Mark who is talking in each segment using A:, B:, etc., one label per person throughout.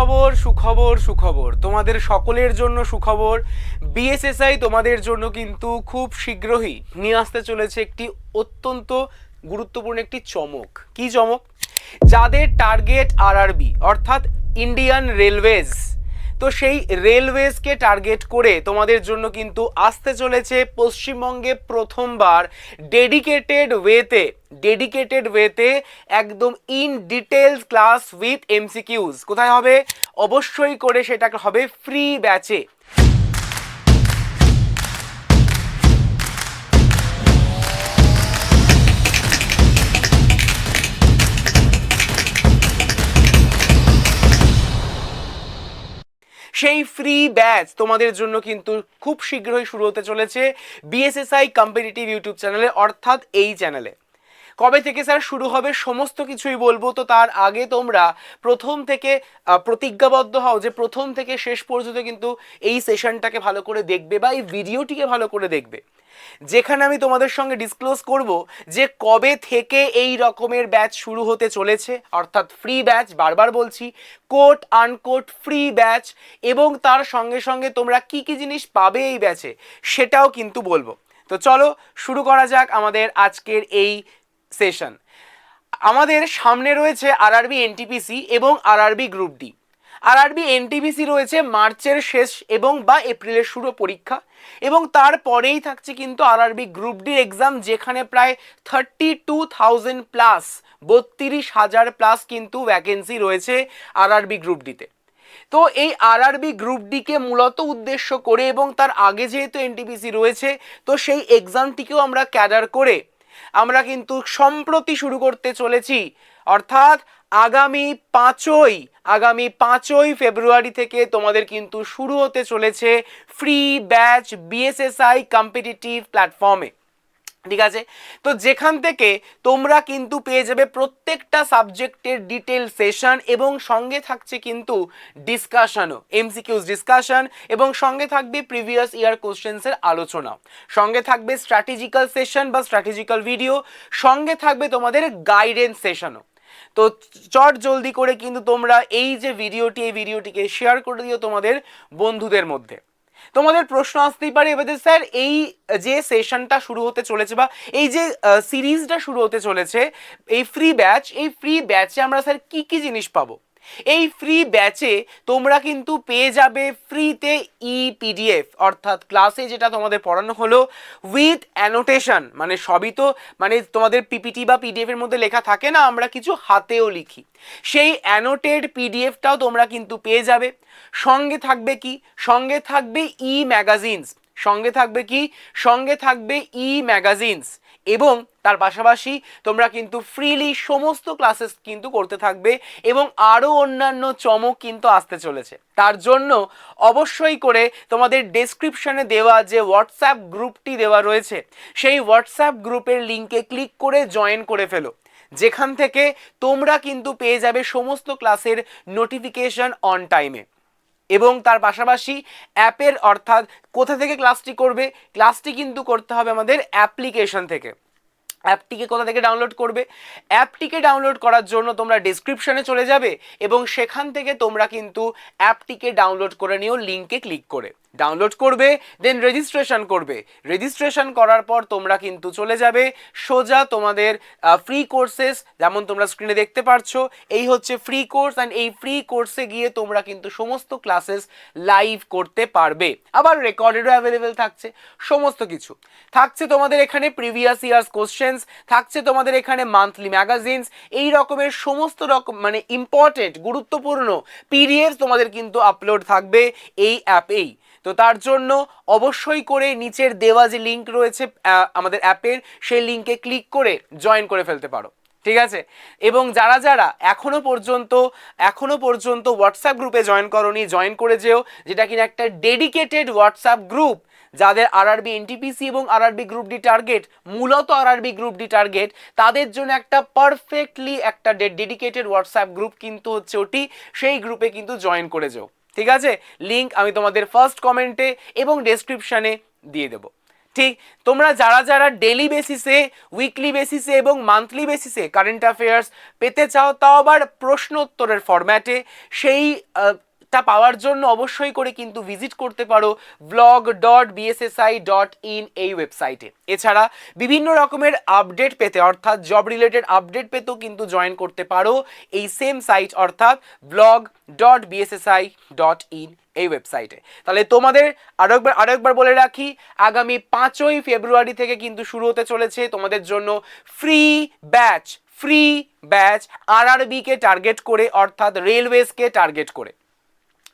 A: সুখবর সুখবর সুখবর। তোমাদের সকলের জন্য সুখবর। বিএসএসআই তোমাদের জন্য কিন্তু খুব শীঘ্রই নিয়ে আসতে চলেছে একটি অত্যন্ত গুরুত্বপূর্ণ একটি চমক। কি চমক? যাদের টার্গেট আরআরবি অর্থাৎ ইন্ডিয়ান রেলওয়েজ তো সেই রেলওয়েজকে টার্গেট করে তোমাদের জন্য কিন্তু আসতে চলেছে পশ্চিমবঙ্গে প্রথমবার ডেডিকেটেড ওয়েতে ডেডিকেটেড ওয়েতে একদম in details class with MCQs কোথায় হবে? অবশ্যই করে সেটা হবে ফ্রি ব্যাচে সেই ফ্রি ব্যাচ তোমাদের জন্য কিন্তু খুব শীঘ্রই শুরু হতে চলেছে বিএসএসআই কম্পিটিটিভ ইউটিউব চ্যানেলে, অর্থাৎ এই চ্যানেলে। কবে থেকে স্যার শুরু হবে সমস্ত কিছুই বলব, তো তার আগে তোমরা প্রথম থেকে প্রতিজ্ঞাবদ্ধ হও যে প্রথম থেকে শেষ পর্যন্ত কিন্তু এই সেশনটাকে ভালো করে দেখবে বা এই ভিডিওটিকে ভালো করে দেখবে। যেখানে আমি তোমাদের সঙ্গে ডিসক্লোজ করব যে কবে থেকে এই রকমের ব্যাচ শুরু হতে চলেছে, অর্থাৎ ফ্রি ব্যাচ বারবার বলছি কোট আনকোট ফ্রি ব্যাচ এবং তার সঙ্গে সঙ্গে তোমরা কি কি জিনিস পাবে এই ব্যাচে সেটাও কিন্তু বলব। তো চলো শুরু করা যাক আমাদের আজকের এই সেশন আমাদের সামনে রয়েছে আরআরবি এনটিপিসি এবং RRB group D RRB NTPC রয়েছে মার্চের শেষ এবং বা এপ্রিলের শুরু পরীক্ষা এবং তারপরেই থাকছে কিন্তু আর আরআরবি গ্রুপ ডির এক্সাম যেখানে প্রায় থার্টি টু থাউজেন্ড প্লাস বত্রিশ হাজার প্লাস কিন্তু ভ্যাকেন্সি রয়েছে আর আরআরবি গ্রুপ ডিতে তো। এই আরআরবি গ্রুপ ডিকে মূলত উদ্দেশ্য করে এবং তার আগে যেহেতু এনটিপিসি রয়েছে, তো সেই এক্সামটিকেও আমরা ক্যাডার করে আমরা কিন্তু সম্প্রতি শুরু করতে চলেছি। অর্থাৎ আগামী পাঁচই আগামী পাঁচই ফেব্রুয়ারি থেকে তোমাদের কিন্তু শুরু হতে চলেছে ফ্রি ব্যাচ বিএসএসআই কম্পিটিটিভ প্ল্যাটফর্মে ঠিক আছে? তো যেখান থেকে তোমরা কিন্তু পেয়ে যাবে প্রত্যেকটা সাবজেক্টের ডিটেল সেশন এবং সঙ্গে থাকছে কিন্তু ডিসকাশনও এমসিকিউজ ডিসকাশন এবং সঙ্গে থাকবে প্রিভিয়াস ইয়ার কোশ্চেন্সের আলোচনা সঙ্গে থাকবে স্ট্র্যাটেজিক্যাল সেশন বা স্ট্র্যাটেজিক্যাল ভিডিও সঙ্গে থাকবে তোমাদের গাইডেন্স সেশনও তো চট জলদি করে কিন্তু তোমরা এই যে ভিডিওটি, এই ভিডিওটিকে শেয়ার করে দিও তোমাদের বন্ধুদের মধ্যে। তোমাদের প্রশ্ন আসতেই পারে, এবারে স্যার এই যে সেশনটা শুরু হতে চলেছে বা এই যে সিরিজটা শুরু হতে চলেছে, এই ফ্রি ব্যাচ এই ফ্রি ব্যাচে আমরা, স্যার কি কি জিনিস পাবো? এই ফ্রি ব্যাচে তোমরা কিন্তু পেয়ে যাবে ফ্রিতে ই পিডিএফ অর্থাৎ ক্লাসে যেটা তোমাদের পড়ানো হলো উইথ অ্যানোটেশন মানে সবই তো মানে তোমাদের পিপিটি বা পিডিএফ এর মধ্যে লেখা থাকে না, আমরা কিছু হাতেও লিখি। সেই অ্যানোটেড পিডিএফটাও তোমরা কিন্তু পেয়ে যাবে। সঙ্গে থাকবে কি? সঙ্গে থাকবে ই ম্যাগাজিনস সঙ্গে থাকবে কি? সঙ্গে থাকবে ই ম্যাগাজিনস এবং তার পাশাপাশি তোমরা কিন্তু ফ্রিলি সমস্ত ক্লাসেস কিন্তু করতে থাকবে এবং আরও অন্যান্য চমক কিন্তু আসতে চলেছে। তার জন্য অবশ্যই করে তোমাদের ডেসক্রিপশনে দেওয়া যে হোয়াটসঅ্যাপ গ্রুপটি দেওয়া রয়েছে, সেই হোয়াটসঅ্যাপ গ্রুপের লিঙ্কে ক্লিক করে জয়েন করে ফেলো। যেখান থেকে তোমরা কিন্তু পেয়ে যাবে সমস্ত ক্লাসের নোটিফিকেশন অন টাইমে এবং তার পাশাপাশি অ্যাপের অর্থাৎ কোথা থেকে ক্লাসটি করবে, ক্লাসটি কিন্তু করতে হবে আমাদের অ্যাপ্লিকেশন থেকে। অ্যাপটিকে কোথা থেকে ডাউনলোড করবে? অ্যাপটিকে ডাউনলোড করার জন্য তোমরা ডিসক্রিপশনে চলে যাবে এবং সেখান থেকে তোমরা কিন্তু অ্যাপটিকে ডাউনলোড করে নিও লিঙ্কে ক্লিক করে। ডাউনলোড করবে দেন রেজিস্ট্রেশন করবে। রেজিস্ট্রেশন করার পর তোমরা কিন্তু চলে যাবে। সোজা তোমাদের ফ্রি কোর্সেস যেমন তোমরা স্ক্রিনে দেখতে পারছ, এই হচ্ছে ফ্রি কোর্স অ্যান্ড এই ফ্রি কোর্সে গিয়ে তোমরা কিন্তু সমস্ত ক্লাসেস লাইভ করতে পারবে। আবার রেকর্ডেডও অ্যাভেলেবেল থাকছে, সমস্ত কিছু। থাকছে তোমাদের এখানে প্রিভিয়াস ইয়ার্স কোশ্চেন্স থাকছে তোমাদের এখানে মান্থলি ম্যাগাজিনস এই রকমের সমস্ত রকম মানে ইম্পর্টেন্ট গুরুত্বপূর্ণ পিডিএফ তোমাদের কিন্তু আপলোড থাকবে এই অ্যাপেই তো তার জন্য অবশ্যই করে নিচের দেওয়া যে লিঙ্ক রয়েছে আমাদের অ্যাপের সেই লিঙ্কে ক্লিক করে জয়েন করে ফেলতে পারো। ঠিক আছে? এবং যারা যারা এখনও পর্যন্ত এখনও পর্যন্ত হোয়াটসঅ্যাপ গ্রুপে জয়েন করনি জয়েন করে যেও, যেটা কিনা একটা ডেডিকেটেড হোয়াটসঅ্যাপ গ্রুপ যাদের আরআরবি এনটিপিসি এবং আরআরবি গ্রুপ ডি টার্গেট মূলত আরআরবি গ্রুপ ডি টার্গেট তাদের জন্য একটা পারফেক্টলি একটা ডেডিকেটেড হোয়াটসঅ্যাপ গ্রুপ কিন্তু হচ্ছে ওটি, সেই গ্রুপে কিন্তু জয়েন করে যেও। ঠিক আছে? লিঙ্ক আমি তোমাদের ফার্স্ট কমেন্টে এবং ডেসক্রিপশানে দিয়ে দেবো। ঠিক? তোমরা যারা যারা ডেলি বেসিসে উইকলি বেসিসে এবং মান্থলি বেসিসে কারেন্ট অ্যাফেয়ার্স পেতে চাও, তাও আবার প্রশ্ন উত্তরের ফরম্যাটে সেই টা পাওয়ার জন্য অবশ্যই করে কিন্তু ভিজিট করতে পারো blog dot BSSI dot in এই ওয়েবসাইটে এছাড়া বিভিন্ন রকমের আপডেট পেতে, অর্থাৎ জব রিলেটেড আপডেট পেতেও কিন্তু জয়েন করতে পারো এই সেম সাইট অর্থাৎ blog dot BSSI dot in এই ওয়েবসাইটে তাহলে তোমাদের আরও একবার আরও একবার বলে রাখি, আগামী পাঁচই ফেব্রুয়ারি থেকে কিন্তু শুরু হতে চলেছে তোমাদের জন্য ফ্রি ব্যাচ ফ্রি ব্যাচ আরআরবিকে টার্গেট করে, অর্থাৎ রেলওয়েজকে টার্গেট করে।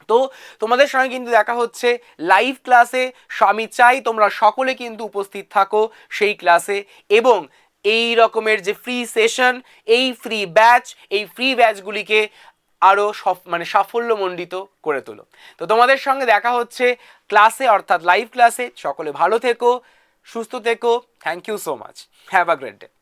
A: তো তোমাদের সঙ্গে কিন্তু দেখা হচ্ছে লাইভ ক্লাসে আমি চাই, তোমরা সকলে কিন্তু উপস্থিত থাকো সেই ক্লাসে এবং এই রকমের যে ফ্রি সেশন এই ফ্রি ব্যাচ এই ফ্রি ব্যাচগুলিকে আরও সফ মানে সাফল্যমণ্ডিত করে তোলো। তো তোমাদের সঙ্গে দেখা হচ্ছে ক্লাসে অর্থাৎ লাইভ ক্লাসে সকলে ভালো থেকো, সুস্থ থেকো। Thank you so much have a great day